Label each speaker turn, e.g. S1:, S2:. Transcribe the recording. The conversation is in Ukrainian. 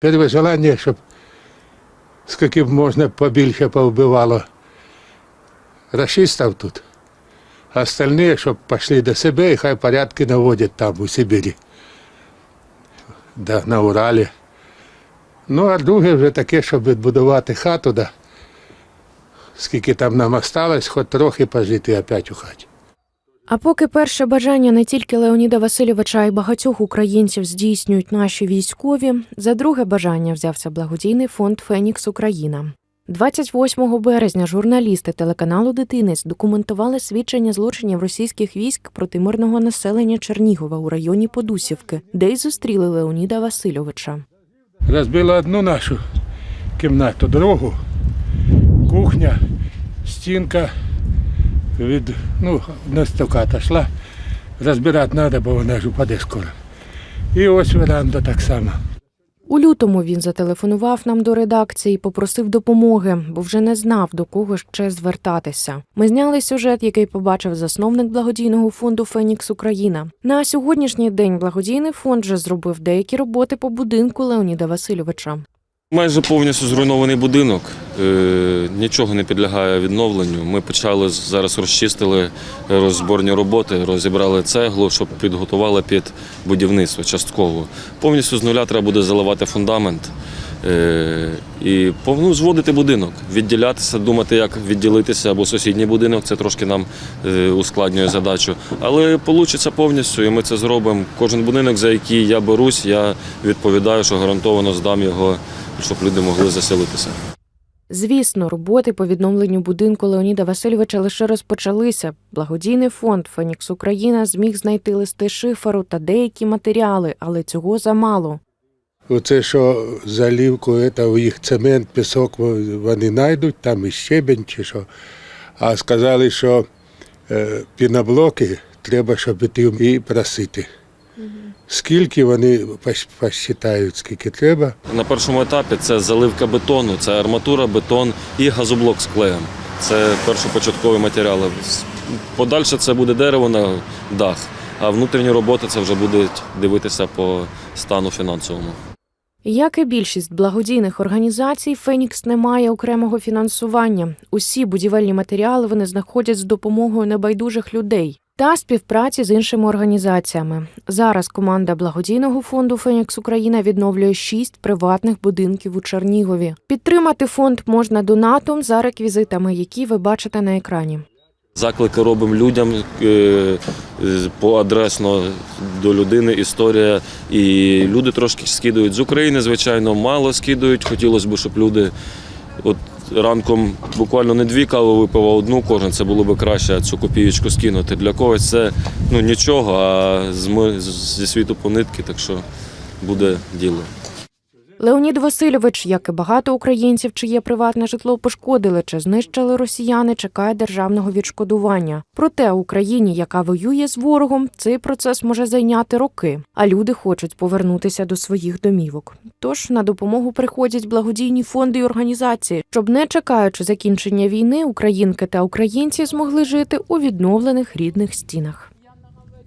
S1: Перше желання, щоб скільки б можна побільше повбивало расистів тут. А остальні, щоб пішли до себе і хай порядки наводять там, у Сибірі, да, на Уралі. Ну, а друге вже таке, щоб відбудувати хату, да. скільки там нам осталось, хоч трохи пожити опять у хаті.
S2: А поки перше бажання не тільки Леоніда Васильовича, а й багатьох українців здійснюють наші військові, за друге бажання взявся благодійний фонд Фенікс Україна. 28 березня журналісти телеканалу Дитинець документували свідчення злочинів російських військ проти мирного населення Чернігова у районі Подусівки, де й зустріли Леоніда Васильовича.
S1: Розбили одну нашу кімнату, другу, кухня, стінка від, ну, одна стука отошла. Розбирати треба, бо вона ж упаде скоро. І ось веранда так само.
S2: У лютому він зателефонував нам до редакції, попросив допомоги, бо вже не знав до кого ще звертатися. Ми зняли сюжет, який побачив засновник благодійного фонду Фенікс Україна. На сьогоднішній день благодійний фонд вже зробив деякі роботи по будинку Леоніда Васильовича.
S3: Майже повністю зруйнований будинок, е, нічого не підлягає відновленню. Ми почали зараз розчистили розборні роботи, розібрали цеглу, щоб підготували під будівництво частково. Повністю з нуля треба буде заливати фундамент і пов- ну, зводити будинок, відділятися, думати, як відділитися або сусідній будинок. Це трошки нам е, ускладнює задачу. Але вийде повністю, і ми це зробимо. Кожен будинок, за який я берусь, я відповідаю, що гарантовано здам його, щоб люди могли заселитися.
S2: Звісно, роботи по відновленню будинку Леоніда Васильовича лише розпочалися. Благодійний фонд Фенікс Україна зміг знайти листи шиферу та деякі матеріали, але цього замало.
S1: Оце що залівку, це у їх цемент, пісок вони знайдуть, там і щебень чи що. А сказали, що е, піноблоки треба, щоб іти і просити. Скільки вони посчитають, скільки треба.
S3: На першому етапі це заливка бетону, це арматура, бетон і газоблок з клеєм. Це першопочаткові матеріали. Подальше це буде дерево на дах, а внутрішні роботи це вже будуть дивитися по стану фінансовому.
S2: Як і більшість благодійних організацій, Фенікс не має окремого фінансування. Усі будівельні матеріали вони знаходять з допомогою небайдужих людей та співпраці з іншими організаціями. Зараз команда благодійного фонду Фенікс Україна відновлює шість приватних будинків у Чернігові. Підтримати фонд можна донатом за реквізитами, які ви бачите на екрані.
S3: Заклики робимо людям е, з- поадресно до людини історія. І люди трошки скидують з України, звичайно, мало скидують. Хотілося б, щоб люди от ранком буквально не дві кави випив, а одну кожен. Це було б краще цю копієчку скинути. Для когось це ну, нічого, а зі світу по нитки, так що буде діло.
S2: Леонід Васильович, як і багато українців, чиє приватне житло пошкодили чи знищили росіяни, чекає державного відшкодування. Проте Україні, яка воює з ворогом, цей процес може зайняти роки, а люди хочуть повернутися до своїх домівок. Тож на допомогу приходять благодійні фонди й організації, щоб не чекаючи закінчення війни, українки та українці змогли жити у відновлених рідних стінах.